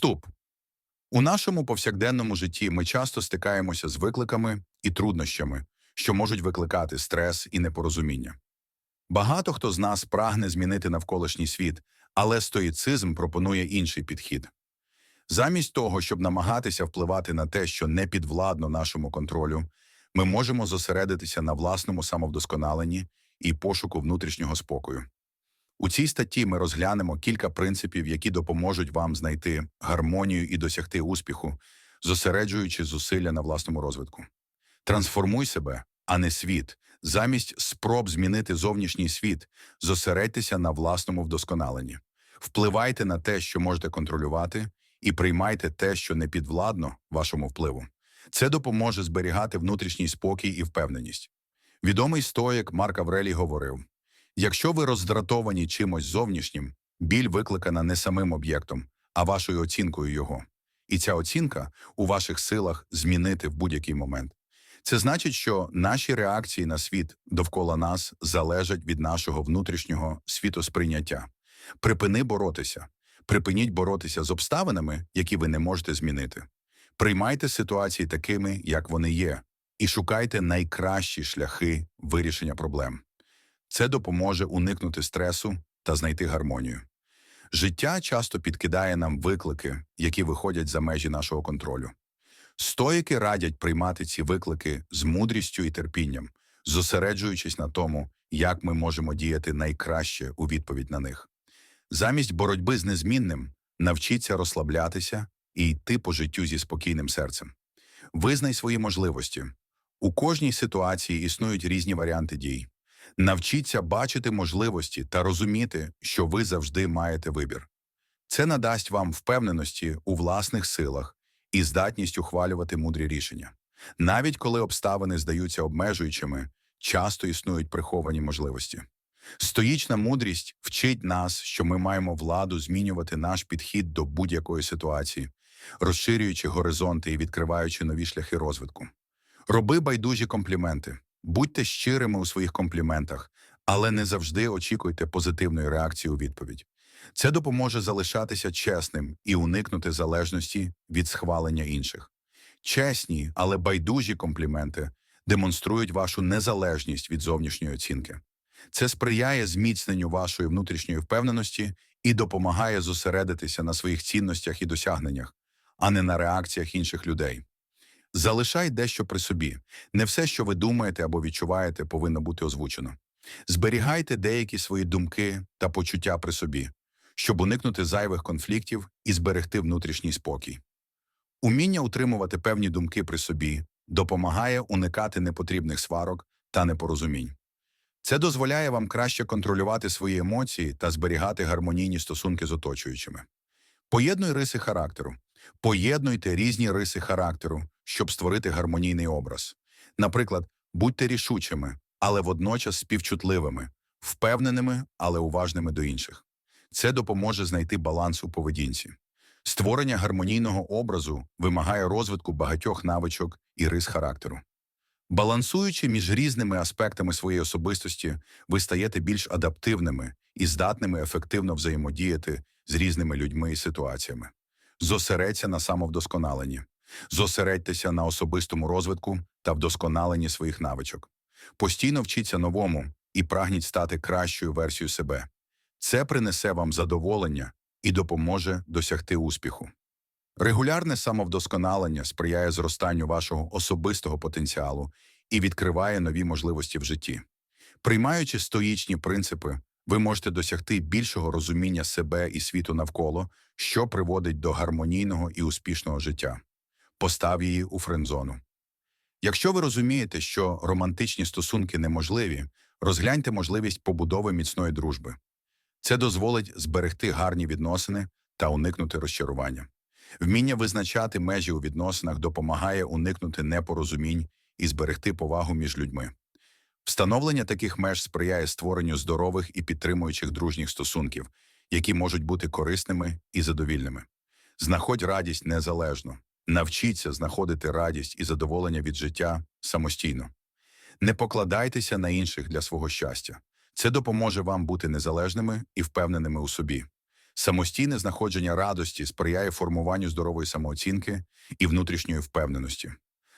Вступ. У нашому повсякденному житті ми часто стикаємося з викликами і труднощами, що можуть викликати стрес і непорозуміння. Багато хто з нас прагне змінити навколишній світ, але стоїцизм пропонує інший підхід. Замість того, щоб намагатися впливати на те, що не підвладно нашому контролю, ми можемо зосередитися на власному самовдосконаленні і пошуку внутрішнього спокою. У цій статті ми розглянемо кілька принципів, які допоможуть вам знайти гармонію і досягти успіху, зосереджуючи зусилля на власному розвитку. Трансформуй себе, а не світ. Замість спроб змінити зовнішній світ, зосередьтеся на власному вдосконаленні. Впливайте на те, що можете контролювати, і приймайте те, що не підвладно вашому впливу. Це допоможе зберігати внутрішній спокій і впевненість. Відомий стоїк Марк Аврелій говорив: якщо ви роздратовані чимось зовнішнім, біль викликана не самим об'єктом, а вашою оцінкою його. І ця оцінка у ваших силах змінити в будь-який момент. Це значить, що наші реакції на світ довкола нас залежать від нашого внутрішнього світосприйняття. Припини боротися. Припиніть боротися з обставинами, які ви не можете змінити. Приймайте ситуації такими, як вони є, і шукайте найкращі шляхи вирішення проблем. Це допоможе уникнути стресу та знайти гармонію. Життя часто підкидає нам виклики, які виходять за межі нашого контролю. Стоїки радять приймати ці виклики з мудрістю і терпінням, зосереджуючись на тому, як ми можемо діяти найкраще у відповідь на них. Замість боротьби з незмінним навчіться розслаблятися і йти по життю зі спокійним серцем. Визнай свої можливості. У кожній ситуації існують різні варіанти дій. Навчіться бачити можливості та розуміти, що ви завжди маєте вибір. Це надасть вам впевненості у власних силах і здатність ухвалювати мудрі рішення. Навіть коли обставини здаються обмежуючими, часто існують приховані можливості. Стоїчна мудрість вчить нас, що ми маємо владу змінювати наш підхід до будь-якої ситуації, розширюючи горизонти і відкриваючи нові шляхи розвитку. Роби байдужі компліменти, будьте щирими у своїх компліментах, але не завжди очікуйте позитивної реакції у відповідь. Це допоможе залишатися чесним і уникнути залежності від схвалення інших. Чесні, але байдужі компліменти демонструють вашу незалежність від зовнішньої оцінки. Це сприяє зміцненню вашої внутрішньої впевненості і допомагає зосередитися на своїх цінностях і досягненнях, а не на реакціях інших людей. Залишай дещо при собі. Не все, що ви думаєте або відчуваєте, повинно бути озвучено. Зберігайте деякі свої думки та почуття при собі, щоб уникнути зайвих конфліктів і зберегти внутрішній спокій. Уміння утримувати певні думки при собі допомагає уникати непотрібних сварок та непорозумінь. Це дозволяє вам краще контролювати свої емоції та зберігати гармонійні стосунки з оточуючими. Поєднуй риси характеру. Поєднуйте різні риси характеру, щоб створити гармонійний образ. Наприклад, будьте рішучими, але водночас співчутливими, впевненими, але уважними до інших. Це допоможе знайти баланс у поведінці. Створення гармонійного образу вимагає розвитку багатьох навичок і рис характеру. Балансуючи між різними аспектами своєї особистості, ви стаєте більш адаптивними і здатними ефективно взаємодіяти з різними людьми і ситуаціями. Зосередься на самовдосконаленні, зосередьтеся на особистому розвитку та вдосконаленні своїх навичок. Постійно вчіться новому і прагніть стати кращою версією себе. Це принесе вам задоволення і допоможе досягти успіху. Регулярне самовдосконалення сприяє зростанню вашого особистого потенціалу і відкриває нові можливості в житті. Приймаючи стоїчні принципи, ви можете досягти більшого розуміння себе і світу навколо, що приводить до гармонійного і успішного життя. Постав її у френдзону. Якщо ви розумієте, що романтичні стосунки неможливі, розгляньте можливість побудови міцної дружби. Це дозволить зберегти гарні відносини та уникнути розчарування. Вміння визначати межі у відносинах допомагає уникнути непорозумінь і зберегти повагу між людьми. Встановлення таких меж сприяє створенню здорових і підтримуючих дружніх стосунків, які можуть бути корисними і задовільними. Знаходь радість незалежно, навчіться знаходити радість і задоволення від життя самостійно. Не покладайтеся на інших для свого щастя. Це допоможе вам бути незалежними і впевненими у собі. Самостійне знаходження радості сприяє формуванню здорової самооцінки і внутрішньої впевненості.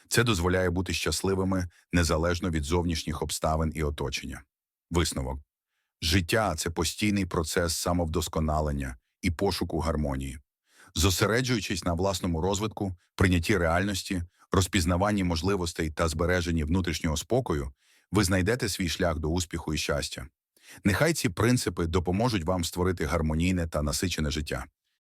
Це дозволяє бути щасливими незалежно від зовнішніх обставин і оточення. Висновок. Життя – це постійний процес самовдосконалення і пошуку гармонії. Зосереджуючись на власному розвитку, прийнятті реальності, розпізнаванні можливостей та збереженні внутрішнього спокою, ви знайдете свій шлях до успіху і щастя. Нехай ці принципи допоможуть вам створити гармонійне та насичене життя.